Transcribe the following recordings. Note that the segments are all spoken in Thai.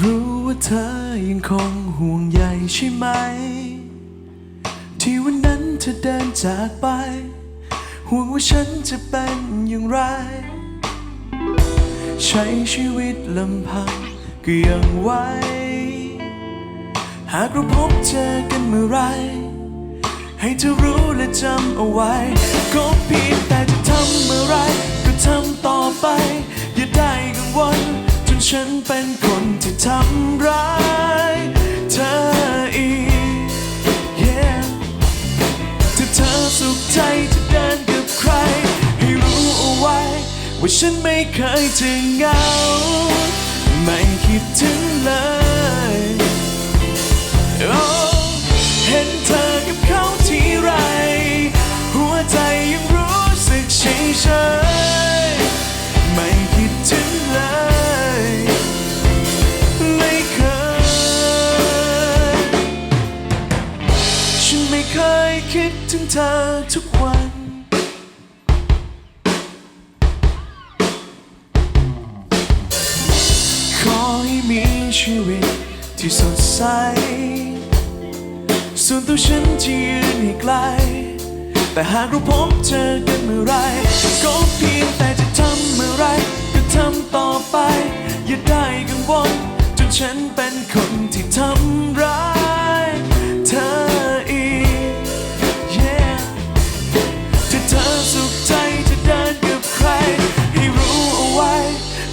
รู้ว่าเธอยังคงห่วงใยใช่ไหม ที่วันนั้นเธอเดินจากไป ห่วงว่าฉันจะเป็นอย่างไร ใช้ชีวิตลำพังก็ยังไหวหากเราพบเจอกันเมื่อไร ให้เธอรู้และจำเอาไว้ก็เพียง ฉันเป็นคนที่ทำร้ายเธออีก yeah ถ้าเธอสุขใจจะเดินกับใคร ให้รู้เอาไว้ ว่าฉันไม่เคยจะเหงา ไม่คิดถึงเลย คยคิดถึงเธอทุกวัน ขอให้มีชีวิตที่สดใส ส่วนตัวฉันจะยืนให้ไกล แต่หากเราพบเจอกันเมื่อไร ก็เพียงแต่จะทำเมื่อไร ก็ทำต่อไป อย่าได้กังวลจนฉันเป็นคน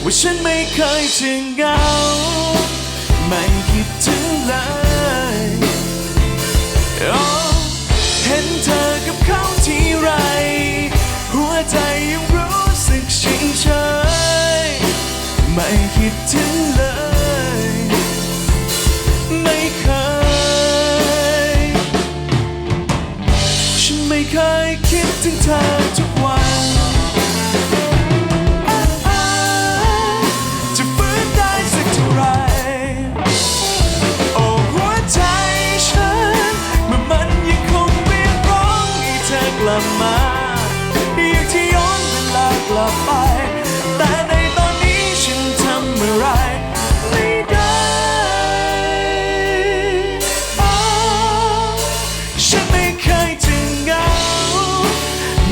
ว่าฉันไม่เคยจะเหงา ไม่คิดถึงเลยโอ้เห็นเธอกับเขาที่ไร หัวใจยังรู้สึกเฉยเฉยไม่คิดถึงเลย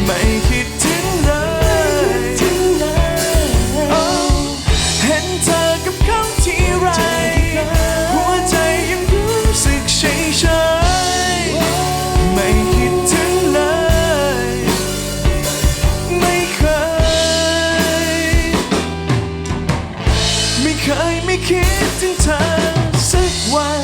ไม่คิดถึงเลยเห็นเธอกับเขาที่ไรหัวใจยังรู้สึกเฉยเฉยไม่คิดถึงเลย ไม่เคย ไม่เคยไม่คิดถึงเธอสักวัน